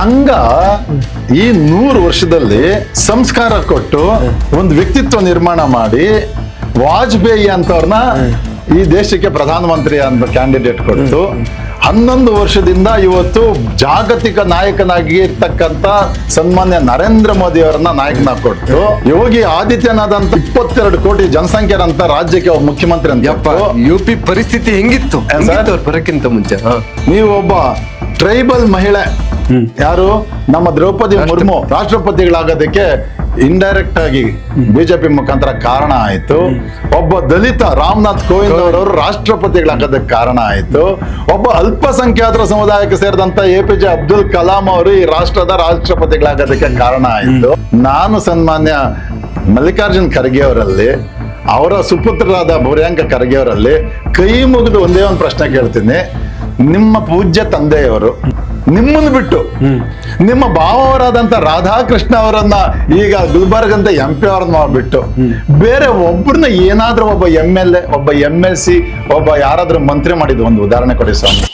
ಸಂಘ ಈ ನೂರು ವರ್ಷದಲ್ಲಿ ಸಂಸ್ಕಾರ ಕೊಟ್ಟು ಒಂದು ವ್ಯಕ್ತಿತ್ವ ನಿರ್ಮಾಣ ಮಾಡಿ ವಾಜಪೇಯಿ ಅಂತವ್ರನ್ನ ಈ ದೇಶಕ್ಕೆ ಪ್ರಧಾನಮಂತ್ರಿ ಅಂತ ಕ್ಯಾಂಡಿಡೇಟ್ ಕೊಟ್ಟು ಹನ್ನೊಂದು ವರ್ಷದಿಂದ ಇವತ್ತು ಜಾಗತಿಕ ನಾಯಕನಾಗಿ ಇರ್ತಕ್ಕಂತ ಸನ್ಮಾನ್ಯ ನರೇಂದ್ರ ಮೋದಿ ಅವರನ್ನ ನಾಯಕನ ಕೊಟ್ಟು ಯೋಗಿ ಆದಿತ್ಯನಾಥ್ ಅಂತ ಇಪ್ಪತ್ತೆರಡು ಕೋಟಿ ಜನಸಂಖ್ಯೆರಂತ ರಾಜ್ಯಕ್ಕೆ ಒಬ್ಬ ಮುಖ್ಯಮಂತ್ರಿ ಅಂತ ಯು ಪಿ ಪರಿಸ್ಥಿತಿ ಹೆಂಗಿತ್ತು ಬರಕ್ಕಿಂತ ಮುಂಚೆ. ನೀವು ಒಬ್ಬ ಟ್ರೈಬಲ್ ಮಹಿಳೆ ಯಾರು? ನಮ್ಮ ದ್ರೌಪದಿ ಮುರ್ಮು ರಾಷ್ಟ್ರಪತಿಗಳಾಗೋದಕ್ಕೆ ಇಂಡೈರೆಕ್ಟ್ ಆಗಿ ಬಿಜೆಪಿ ಮುಖಾಂತರ ಕಾರಣ ಆಯ್ತು. ಒಬ್ಬ ದಲಿತ ರಾಮನಾಥ್ ಕೋವಿಂದ್ ಅವರವರು ರಾಷ್ಟ್ರಪತಿಗಳಾಗೋದಕ್ಕೆ ಕಾರಣ ಆಯ್ತು. ಒಬ್ಬ ಅಲ್ಪಸಂಖ್ಯಾತರ ಸಮುದಾಯಕ್ಕೆ ಸೇರಿದಂತ A P J Abdul Kalam ಅವರು ಈ ರಾಷ್ಟ್ರದ ರಾಷ್ಟ್ರಪತಿಗಳಾಗೋದಕ್ಕೆ ಕಾರಣ ಆಯ್ತು. ನಾನು ಸನ್ಮಾನ್ಯ ಮಲ್ಲಿಕಾರ್ಜುನ್ ಖರ್ಗೆ ಅವರಲ್ಲಿ ಅವರ ಸುಪುತ್ರರಾದ ಭೂರ್ಯಾಂಕ ಖರ್ಗೆ ಅವರಲ್ಲಿ ಕೈ ಮುಗಿದು ಒಂದೇ ಒಂದು ಪ್ರಶ್ನೆ ಕೇಳ್ತೀನಿ. ನಿಮ್ಮ ಪೂಜ್ಯ ತಂದೆಯವರು ನಿಮ್ಮನ್ನು ಬಿಟ್ಟು ನಿಮ್ಮ ಭಾವವರಾದಂತ ರಾಧಾಕೃಷ್ಣ ಅವರನ್ನ ಈಗ ಗುಲ್ಬರ್ಗ್ ಅಂತ ಎಂ ಪಿ ಅವ್ರನ್ನ ಮಾಡ್ಬಿಟ್ಟು ಬೇರೆ ಒಬ್ಬರನ್ನ ಏನಾದ್ರೂ ಒಬ್ಬ ಎಂ ಎಲ್ ಎ ಒಬ್ಬ ಎಂ ಎಲ್ ಸಿ ಒಬ್ಬ ಯಾರಾದ್ರೂ ಮಂತ್ರಿ ಮಾಡಿದ್ದು ಒಂದು ಉದಾಹರಣೆ ಕೊಡಿ ಸ್ವಾಮಿ.